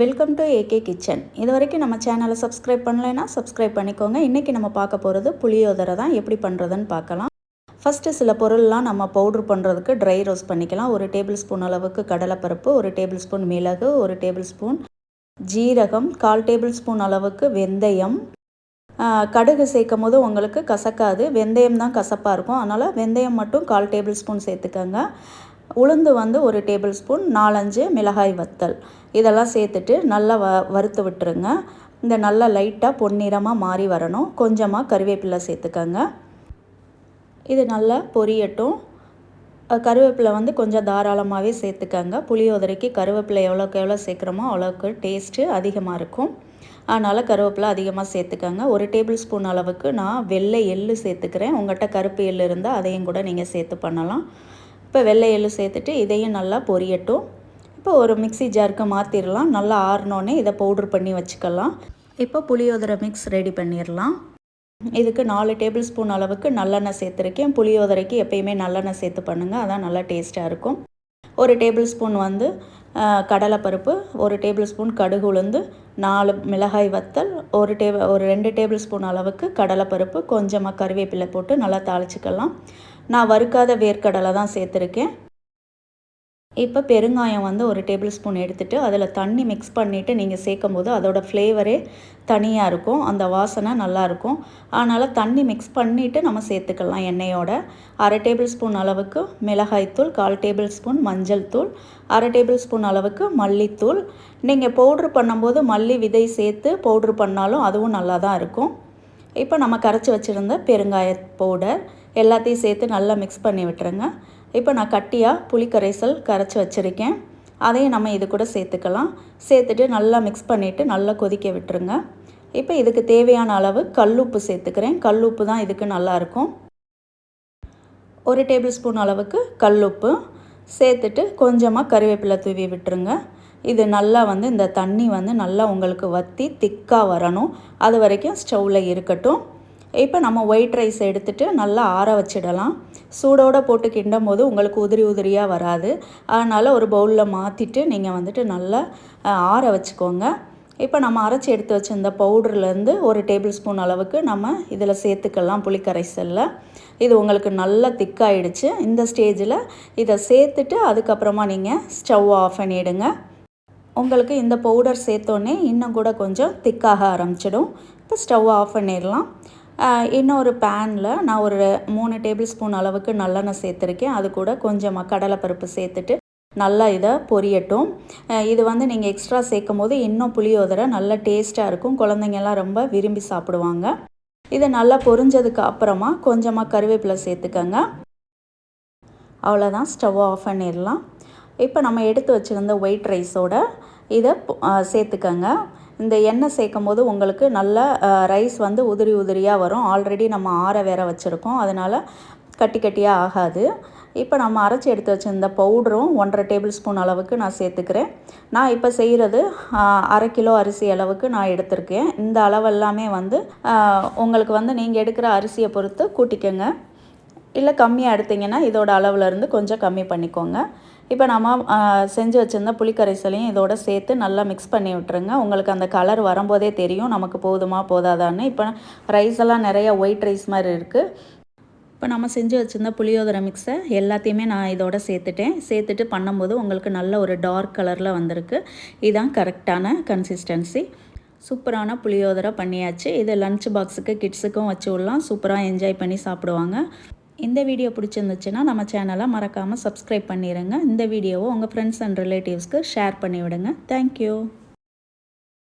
Welcome to AK kitchen இது வரைக்கும் நம்ம சேனலை சப்ஸ்கிரைப் பண்ணலைன்னா சப்ஸ்கிரைப் பண்ணிக்கோங்க. இன்றைக்கி நம்ம பார்க்க போகிறது புளியோதரை தான். எப்படி பண்ணுறதுன்னு பார்க்கலாம். ஃபஸ்ட்டு சில பொருள்லாம் நம்ம பவுட்ரு பண்ணுறதுக்கு ட்ரை ரோஸ்ட் பண்ணிக்கலாம். ஒரு டேபிள் ஸ்பூன் அளவுக்கு கடலைப்பருப்பு ஒரு டேபிள் ஸ்பூன் மிளகு ஒரு டேபிள் ஸ்பூன் ஜீரகம் கால் டேபிள் ஸ்பூன் அளவுக்கு வெந்தயம். கடுகு சேர்க்கும் போது உங்களுக்கு கசக்காது. வெந்தயம் தான் கசப்பாக இருக்கும். அதனால் வெந்தயம் மட்டும் கால் டேபிள் ஸ்பூன் சேர்த்துக்கோங்க. உளுந்து வந்து ஒரு டேபிள் ஸ்பூன் நாலஞ்சு மிளகாய் வத்தல். இதெல்லாம் சேர்த்துட்டு நல்லா வ வறுத்து விட்டுருங்க. இந்த நல்லா லைட்டாக பொன்னிறமாக மாறி வரணும். கொஞ்சமாக கருவேப்பிலை சேர்த்துக்கோங்க. இது நல்லா பொரியட்டும். கருவேப்பிலை வந்து கொஞ்சம் தாராளமாகவே சேர்த்துக்கங்க. புளியோதரைக்கு கருவேப்பிலை எவ்வளோக்கு எவ்வளோ சேர்க்குறோமோ அவ்வளோக்கு டேஸ்ட்டு அதிகமாக இருக்கும். அதனால் கருவேப்பிலை அதிகமாக சேர்த்துக்கங்க. ஒரு டேபிள் ஸ்பூன் அளவுக்கு நான் வெள்ளை எள்ளு சேர்த்துக்கிறேன். உங்கள்கிட்ட கருப்பு எள்ளு இருந்தால் அதையும் கூட நீங்கள் சேர்த்து பண்ணலாம். இப்போ வெள்ளை எள்ளு சேர்த்துட்டு இதையும் நல்லா பொரியட்டும். இப்போ ஒரு மிக்சி ஜாருக்கு மாற்றிடலாம் நல்லா ஆறினோன்னே இதை பவுட்ரு பண்ணி வச்சுக்கலாம். இப்போ புளியோதரை மிக்ஸ் ரெடி பண்ணிடலாம் இதுக்கு நாலு டேபிள் ஸ்பூன் அளவுக்கு நல்லெண்ணெய் சேர்த்துருக்கேன். புளியோதரைக்கு எப்பயுமே நல்லெண்ணெய் சேர்த்து பண்ணுங்கள் அதான் நல்லா டேஸ்ட்டாக இருக்கும். ஒரு டேபிள் ஸ்பூன் வந்து கடலைப்பருப்பு ஒரு டேபிள் ஸ்பூன் கடுகு உளுந்து நாலு மிளகாய் வத்தல் ஒரு டேபிள் ஒரு ரெண்டு டேபிள் ஸ்பூன் அளவுக்கு கடலைப்பருப்பு கொஞ்சமாக கருவேப்பிலை போட்டு நல்லா தாளிச்சிக்கலாம். நான் வறுக்காத வேர்க்கடலை தான் சேர்த்துருக்கேன். இப்போ பெருங்காயம் வந்து ஒரு டேபிள் ஸ்பூன் எடுத்துகிட்டு அதில் தண்ணி மிக்ஸ் பண்ணிவிட்டு நீங்கள் சேர்க்கும் போது அதோடய ஃப்ளேவரே தனியாக இருக்கும். அந்த வாசனை நல்லாயிருக்கும் அதனால் தண்ணி மிக்ஸ் பண்ணிவிட்டு நம்ம சேர்த்துக்கலாம் எண்ணெயோட. அரை டேபிள் ஸ்பூன் அளவுக்கு மிளகாய்த்தூள் கால் டேபிள் ஸ்பூன் மஞ்சள் தூள் அரை டேபிள் ஸ்பூன் அளவுக்கு மல்லித்தூள். நீங்கள் பவுட்ரு பண்ணும்போது மல்லி விதை சேர்த்து பவுட்ரு பண்ணாலும் அதுவும் நல்லா தான் இருக்கும். இப்போ நம்ம கரைச்சி வச்சுருந்த பெருங்காய பவுடர் எல்லாத்தையும் சேர்த்து நல்லா மிக்ஸ் பண்ணி விட்டுருங்க. இப்போ நான் கட்டியாக புளி கரைசல் கரைச்சி வச்சுருக்கேன். அதையும் நம்ம இது கூட சேர்த்துக்கலாம். சேர்த்துட்டு நல்லா மிக்ஸ் பண்ணிவிட்டு நல்லா கொதிக்க விட்டுருங்க. இப்போ இதுக்கு தேவையான அளவு கல்லுப்பு சேர்த்துக்கிறேன். கல்லுப்பு தான் இதுக்கு நல்லாயிருக்கும் ஒரு டேபிள் ஸ்பூன் அளவுக்கு கல்லுப்பு சேர்த்துட்டு கொஞ்சமாக கருவேப்பிலை தூவி விட்டுருங்க. இது நல்லா வந்து இந்த தண்ணி வந்து நல்லா உங்களுக்கு வற்றி திக்காக வரணும். அது வரைக்கும் ஸ்டவ்வில் இருக்கட்டும். இப்போ நம்ம ஒயிட் ரைஸ் எடுத்துகிட்டு நல்லா ஆற வச்சிடலாம். சூடோடு போட்டு கிண்டும் போது உங்களுக்கு உதிரி உதிரியாக வராது. அதனால் ஒரு பவுலில் மாற்றிட்டு நீங்கள் வந்துட்டு நல்லா ஆற வச்சுக்கோங்க. இப்போ நம்ம அரைச்சி எடுத்து வச்சுருந்த பவுடர்லேருந்து ஒரு டேபிள் ஸ்பூன் அளவுக்கு நம்ம இதில் சேர்த்துக்கலாம் புளிக்கரைசலில் இது உங்களுக்கு நல்லா திக்காயிடுச்சு இந்த ஸ்டேஜில் இதை சேர்த்துட்டு அதுக்கப்புறமா நீங்கள் ஸ்டவ் ஆஃப் பண்ணிவிடுங்க உங்களுக்கு இந்த பவுடர் சேர்த்தோன்னே இன்னும் கூட கொஞ்சம் திக்காக ஆரம்பிச்சிடும். இப்போ ஸ்டவ் ஆஃப் பண்ணிடலாம். இன்னொரு பேனில் நான் ஒரு மூணு டேபிள் ஸ்பூன் அளவுக்கு நல்லெண்ணெய் சேர்த்துருக்கேன். அது கூட கொஞ்சமாக கடலைப்பருப்பு சேர்த்துட்டு நல்லா இதை பொரியட்டும். இது வந்து நீங்கள் எக்ஸ்ட்ரா சேர்க்கும் போது இன்னும் புளியோதரை நல்ல டேஸ்ட்டாக இருக்கும். குழந்தைங்கள்லாம் ரொம்ப விரும்பி சாப்பிடுவாங்க. இது நல்லா பொரிஞ்சதுக்கு அப்புறமா கொஞ்சமாக கருவேப்பிலை சேர்த்துக்கங்க. அவ்வளோதான் ஸ்டவ் ஆஃப் பண்ணிடலாம். இப்போ நம்ம எடுத்து வச்சுருந்த ஒயிட் ரைஸோட இதை சேர்த்துக்கங்க. இந்த எண்ணெய் சேர்க்கும் போது உங்களுக்கு நல்ல ரைஸ் வந்து உதிரி உதிரியாக வரும். ஆல்ரெடி நம்ம ஆற வேற வச்சுருக்கோம். அதனால் கட்டி கட்டியாக ஆகாது. இப்போ நம்ம அரைச்சி எடுத்து வச்சுருந்த பவுடரும் ஒன்றரை டேபிள் ஸ்பூன் அளவுக்கு நான் சேர்த்துக்கிறேன். நான் இப்போ செய்கிறது அரை கிலோ அரிசி அளவுக்கு நான் எடுத்திருக்கேன். இந்த அளவெல்லாமே வந்து உங்களுக்கு வந்து நீங்கள் எடுக்கிற அரிசியை பொறுத்து கூட்டிக்கோங்க. இல்லை கம்மியாக எடுத்திங்கன்னா இதோட அளவுலேருந்து கொஞ்சம் கம்மி பண்ணிக்கோங்க. இப்போ நம்ம செஞ்சு வச்சுருந்த புளிக்கரைசலையும் இதோட சேர்த்து நல்லா மிக்ஸ் பண்ணி விட்டுருங்க. உங்களுக்கு அந்த கலர் வரும்போதே தெரியும் நமக்கு போதுமா போதாதான்னு. இப்போ ரைஸ் எல்லாம் நிறைய ஒயிட் ரைஸ் மாதிரி இருக்குது இப்போ நம்ம செஞ்சு வச்சுருந்த புளியோதரை மிக்ஸை எல்லாத்தையுமே நான் இதோட சேர்த்துட்டேன். சேர்த்துட்டு பண்ணும்போது உங்களுக்கு நல்ல ஒரு டார்க் கலரில் வந்திருக்கு. இதுதான் கரெக்டான கன்சிஸ்டன்சி சூப்பரான புளியோதரை பண்ணியாச்சு. இது லன்ச் பாக்ஸுக்கு கிட்ஸுக்கும் வச்சு விடலாம். சூப்பராக என்ஜாய் பண்ணி சாப்பிடுவாங்க. இந்த வீடியோ பிடிச்சிருந்துச்சுன்னா நம்ம சேனலை மறக்காமல் சப்ஸ்கிரைப் பண்ணிடுங்க இந்த வீடியோவை உங்கள் ஃப்ரெண்ட்ஸ் அண்ட் ரிலேட்டிவ்ஸ்க்கு ஷேர் பண்ணிவிடுங்க. Thank you